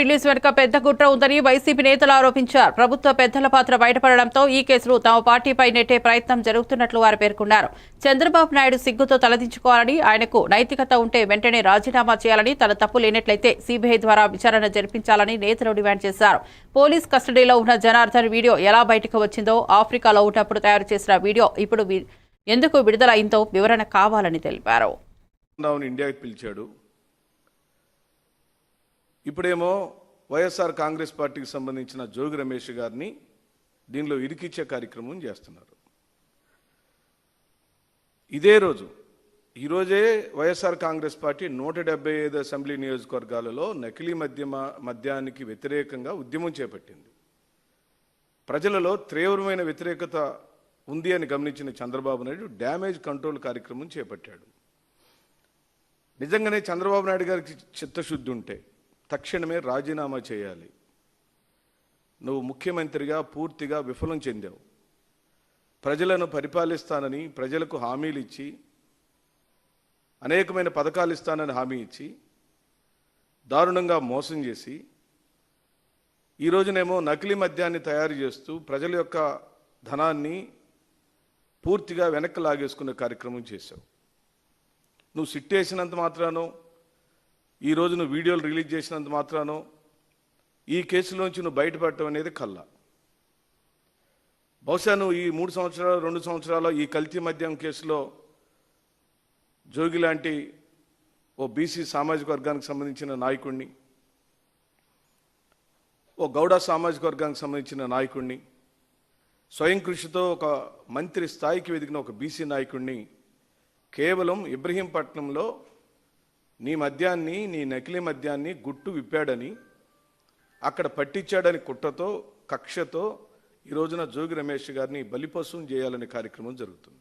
Release వెనుక పెద్ద కుట్ర ఉందని వైసీపీ నేతలు ఆరోపించారు. ప్రభుత్వ పెద్దల పాత్ర బయటపడడంతో ఈ కేసులు తమ పార్టీపై నెట్టే ప్రయత్నం జరుగుతున్నట్లు వారు పేర్కొన్నారు. చంద్రబాబు నాయుడు సిగ్గుతో తలదించుకోవాలని ఆయనకు నైతికత ఉంటే వెంటనే రాజీనామా చేయాలని తన తప్పు లేనట్లయితే సీబీఐ ద్వారా విచారణ జరిపించాలని నేతలు డిమాండ్ చేశారు. పోలీస్ కస్టడీలో ఉన్న జనార్దన్ వీడియో ఎలా బయటకు వచ్చిందో ఆఫ్రికాలో ఉన్నప్పుడు తయారు చేసిన వీడియో ఇప్పుడు ఎందుకు విడుదలైందో వివరణ కావాలని తెలిపారు. ఇండియాకి పిలిచాడు. ఇప్పుడేమో వైఎస్ఆర్ కాంగ్రెస్ పార్టీకి సంబంధించిన జోగి రమేష్ గారిని దీనిలో ఇరికిచ్చే కార్యక్రమం చేస్తున్నారు. ఇదే రోజు ఈరోజే వైఎస్ఆర్ కాంగ్రెస్ పార్టీ నూట డెబ్బై ఐదు అసెంబ్లీ నియోజకవర్గాలలో నకిలీ మద్యమ మద్యానికి వ్యతిరేకంగా ఉద్యమం చేపట్టింది. ప్రజలలో తీవ్రమైన వ్యతిరేకత ఉంది అని గమనించిన చంద్రబాబు నాయుడు డ్యామేజ్ కంట్రోల్ కార్యక్రమం చేపట్టాడు. నిజంగానే చంద్రబాబు నాయుడు గారికి చిత్తశుద్ధి ఉంటే తక్షణమే రాజీనామా చేయాలి. నువ్వు ముఖ్యమంత్రిగా పూర్తిగా విఫలం చెందావు. ప్రజలను పరిపాలిస్తానని ప్రజలకు హామీలు ఇచ్చి అనేకమైన పథకాలు ఇస్తానని హామీ ఇచ్చి దారుణంగా మోసం చేసి ఈ రోజునేమో నకిలీ మద్యాన్ని తయారు చేస్తూ ప్రజల యొక్క ధనాన్ని పూర్తిగా వెనక్కి లాగేసుకునే కార్యక్రమం చేశావు. నువ్వు సిట్టేసినంత మాత్రానో ఈ నువ్వు వీడియోలు రిలీజ్ చేసినంత మాత్రానో ఈ కేసులోంచి నువ్వు బయటపడటం అనేది కల్లా. బహుశా నువ్వు ఈ మూడు సంవత్సరాలు రెండు సంవత్సరాలు ఈ కల్తీ మద్యం కేసులో జోగి లాంటి ఓ బీసీ సామాజిక వర్గానికి సంబంధించిన నాయకుడిని ఓ గౌడ సామాజిక వర్గానికి సంబంధించిన నాయకుడిని స్వయం కృషితో ఒక మంత్రి స్థాయికి వెదిగిన ఒక బీసీ నాయకుడిని కేవలం ఇబ్రహీంపట్నంలో నీ మద్యాన్ని నీ నకిలీ మద్యాన్ని గుట్టు విప్పాడని అక్కడ పట్టించాడని కుట్రతో కక్షతో ఈ రోజున జోగి రమేష్ గారిని బలిపశువుని చేయాలనే కార్యక్రమం జరుగుతుంది.